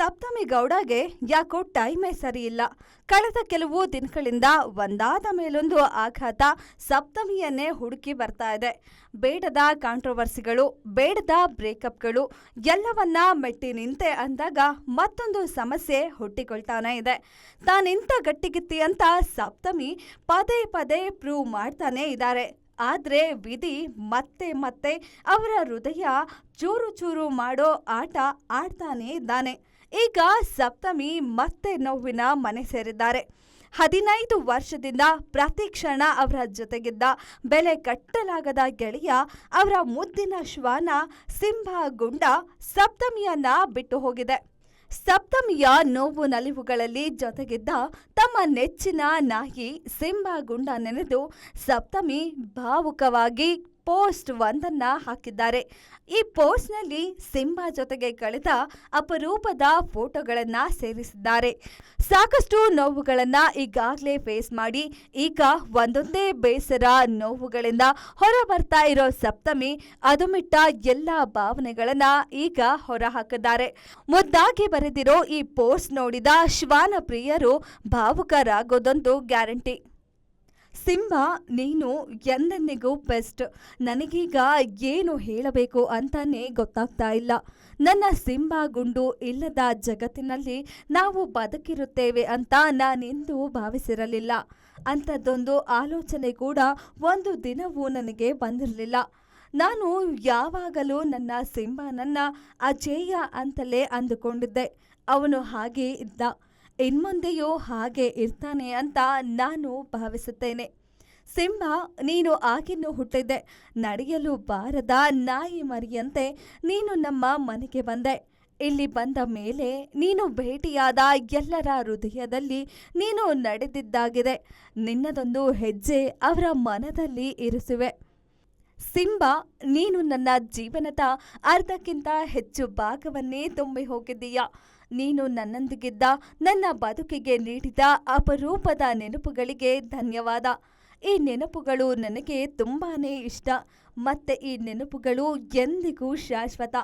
ಸಪ್ತಮಿ ಗೌಡಗೆ ಯಾಕೋ ಟೈಮೇ ಸರಿಯಿಲ್ಲ ಕಳೆದ ಕೆಲವು ದಿನಗಳಿಂದ ಒಂದಾದ ಮೇಲೊಂದು ಆಘಾತ ಸಪ್ತಮಿಯನ್ನೇ ಹುಡುಕಿ ಬರ್ತಾ ಇದೆ. ಬೇಡದ ಕಾಂಟ್ರವರ್ಸಿಗಳು ಬೇಡದ ಬ್ರೇಕಪ್ಗಳು ಎಲ್ಲವನ್ನ ಮೆಟ್ಟಿ ನಿಂತೆ ಅಂದಾಗ ಮತ್ತೊಂದು ಸಮಸ್ಯೆ ಹುಟ್ಟಿಕೊಳ್ತಾನೆ ಇದೆ. ತಾನಿಂತ ಗಟ್ಟಿಗಿತ್ತಿ ಅಂತ ಸಪ್ತಮಿ ಪದೇ ಪದೇ ಪ್ರೂವ್ ಮಾಡ್ತಾನೆ ಇದ್ದಾರೆ. ಆದರೆ ವಿಧಿ ಮತ್ತೆ ಮತ್ತೆ ಅವರ ಹೃದಯ ಚೂರು ಚೂರು ಮಾಡೋ ಆಟ ಆಡ್ತಾನೇ ಇದ್ದಾನೆ. ಈಗ ಸಪ್ತಮಿ ಮತ್ತೆ ನೋವಿನ ಮನೆ ಸೇರಿದ್ದಾರೆ. ಹದಿನೈದು ವರ್ಷದಿಂದ ಪ್ರತಿ ಕ್ಷಣ ಅವರ ಜೊತೆಗಿದ್ದ ಬೆಲೆ ಕಟ್ಟಲಾಗದ ಗೆಳೆಯ ಅವರ ಮುದ್ದಿನ ಶ್ವಾನ ಸಿಂಹ ಗುಂಡ ಸಪ್ತಮಿಯನ್ನ ಬಿಟ್ಟು ಹೋಗಿದೆ. ಸಪ್ತಮಿಯ ನೋವು ನಲಿವುಗಳಲ್ಲಿ ಜೊತೆಗಿದ್ದ ತಮ್ಮ ನೆಚ್ಚಿನ ನಾಯಿ ಸಿಂಹ ಗುಂಡ ನೆನೆದು ಸಪ್ತಮಿ ಭಾವುಕವಾಗಿ ಪೋಸ್ಟ್ ಒಂದನ್ನ ಹಾಕಿದ್ದಾರೆ. ಈ ಪೋಸ್ಟ್ನಲ್ಲಿ ಸಿಂಬಾ ಜೊತೆಗೆ ಕಳೆದ ಅಪರೂಪದ ಫೋಟೋಗಳನ್ನ ಸೇರಿಸಿದ್ದಾರೆ. ಸಾಕಷ್ಟು ನೋವುಗಳನ್ನ ಈಗಾಗಲೇ ಫೇಸ್ ಮಾಡಿ, ಈಗ ಒಂದೊಂದೇ ಬೇಸರ ನೋವುಗಳಿಂದ ಹೊರ ಬರ್ತಾ ಇರೋ ಸಪ್ತಮಿ ಅದುಮಿಟ್ಟ ಎಲ್ಲ ಭಾವನೆಗಳನ್ನ ಈಗ ಹೊರ ಹಾಕಿದ್ದಾರೆ ಮುದ್ದಾಗಿ ಬರೆದಿರೋ ಈ ಪೋಸ್ಟ್ ನೋಡಿದ ಶ್ವಾನ ಪ್ರಿಯರು ಭಾವುಕರಾಗೋದೊಂದು ಗ್ಯಾರಂಟಿ. ಸಿಂಹ, ನೀನು ಎಂದೆಂದಿಗೂ ಬೆಸ್ಟ್ ನನಗೀಗ ಏನು ಹೇಳಬೇಕು ಅಂತಾನೆ ಗೊತ್ತಾಗ್ತಾ ಇಲ್ಲ. ನನ್ನ ಸಿಂಹ ಗುಂಡು ಇಲ್ಲದ ಜಗತ್ತಿನಲ್ಲಿ ನಾವು ಬದುಕಿರುತ್ತೇವೆ ಅಂತ ನಾನೆಂದೂ ಭಾವಿಸಿರಲಿಲ್ಲ. ಅಂಥದ್ದೊಂದು ಆಲೋಚನೆ ಕೂಡ ಒಂದು ದಿನವೂ ನನಗೆ ಬಂದಿರಲಿಲ್ಲ. ನಾನು ಯಾವಾಗಲೂ ನನ್ನ ಸಿಂಹನನ್ನ ಅಜೇಯ ಅಂತಲೇ ಅಂದುಕೊಂಡಿದ್ದೆ. ಅವನು ಹಾಗೇ ಇದ್ದ. ಇನ್ಮುಂದೆಯೂ ಹಾಗೆ ಇರ್ತಾನೆ ಅಂತ ನಾನು ಭಾವಿಸುತ್ತೇನೆ. ಸಿಂಹ, ನೀನು ಆಗಿನ್ನು ಹುಟ್ಟಿದ್ದೆ. ನಡೆಯಲು ಬಾರದ ನಾಯಿ ಮರಿಯಂತೆ ನೀನು ನಮ್ಮ ಮನೆಗೆ ಬಂದೆ. ಇಲ್ಲಿ ಬಂದ ಮೇಲೆ ನೀನು ಭೇಟಿಯಾದ ಎಲ್ಲರ ಹೃದಯದಲ್ಲಿ ನೀನು ನಡೆದಿದ್ದಾಗಿದೆ. ನಿನ್ನದೊಂದು ಹೆಜ್ಜೆ ಅವರ ಮನದಲ್ಲಿ ಇರಿಸುವೆ. ಸಿಂಬ, ನೀನು ನನ್ನ ಜೀವನದ ಅರ್ಧಕ್ಕಿಂತ ಹೆಚ್ಚು ಭಾಗವನ್ನೇ ತುಂಬಿ ಹೋಗಿದ್ದೀಯ? ನೀನು ನನ್ನೊಂದಿಗಿದ್ದ, ನನ್ನ ಬದುಕಿಗೆ ನೀಡಿದ ಅಪರೂಪದ ನೆನಪುಗಳಿಗೆ ಧನ್ಯವಾದ. ಈ ನೆನಪುಗಳು ನನಗೆ ತುಂಬಾ ಇಷ್ಟ. ಮತ್ತೆ ಈ ನೆನಪುಗಳು ಎಂದಿಗೂ ಶಾಶ್ವತ.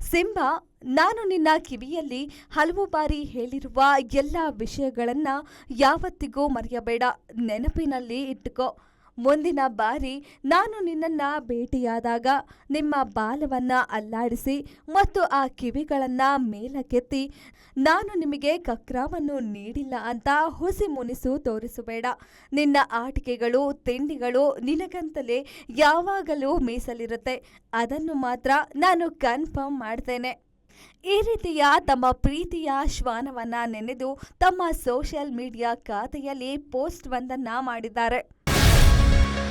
ಸಿಂಬಾ, ನಾನು ನಿನ್ನ ಕಿವಿಯಲ್ಲಿ ಹಲವು ಬಾರಿ ಹೇಳಿರುವ ಎಲ್ಲ ವಿಷಯಗಳನ್ನು ಯಾವತ್ತಿಗೂ ಮರೆಯಬೇಡ. ನೆನಪಿನಲ್ಲಿ ಇಟ್ಟುಕೋ. ಮುಂದಿನ ಬಾರಿ ನಾನು ನಿನ್ನನ್ನು ಭೇಟಿಯಾದಾಗ ನಿಮ್ಮ ಬಾಲವನ್ನು ಅಲ್ಲಾಡಿಸಿ ಮತ್ತು ಆ ಕಿವಿಗಳನ್ನು ಮೇಲಕ್ಕೆತ್ತಿ ನಾನು ನಿಮಗೆ ಕಕ್ರಾವನ್ನು ನೀಡಿಲ್ಲ ಅಂತ ಹುಸಿ ಮುನಿಸು ತೋರಿಸಬೇಡ. ನಿನ್ನ ಆಟಿಕೆಗಳು, ತಿಂಡಿಗಳು ನಿನಗಂತಲೇ ಯಾವಾಗಲೂ ಮೀಸಲಿರುತ್ತೆ. ಅದನ್ನು ಮಾತ್ರ ನಾನು ಕನ್ಫರ್ಮ್ ಮಾಡ್ತೇನೆ. ಈ ರೀತಿಯ ತಮ್ಮ ಪ್ರೀತಿಯ ಶ್ವಾನವನ್ನು ನೆನೆದು ತಮ್ಮ ಸೋಷಿಯಲ್ ಮೀಡಿಯಾ ಖಾತೆಯಲ್ಲಿ ಪೋಸ್ಟ್ ಒಂದನ್ನು ಮಾಡಿದ್ದಾರೆ.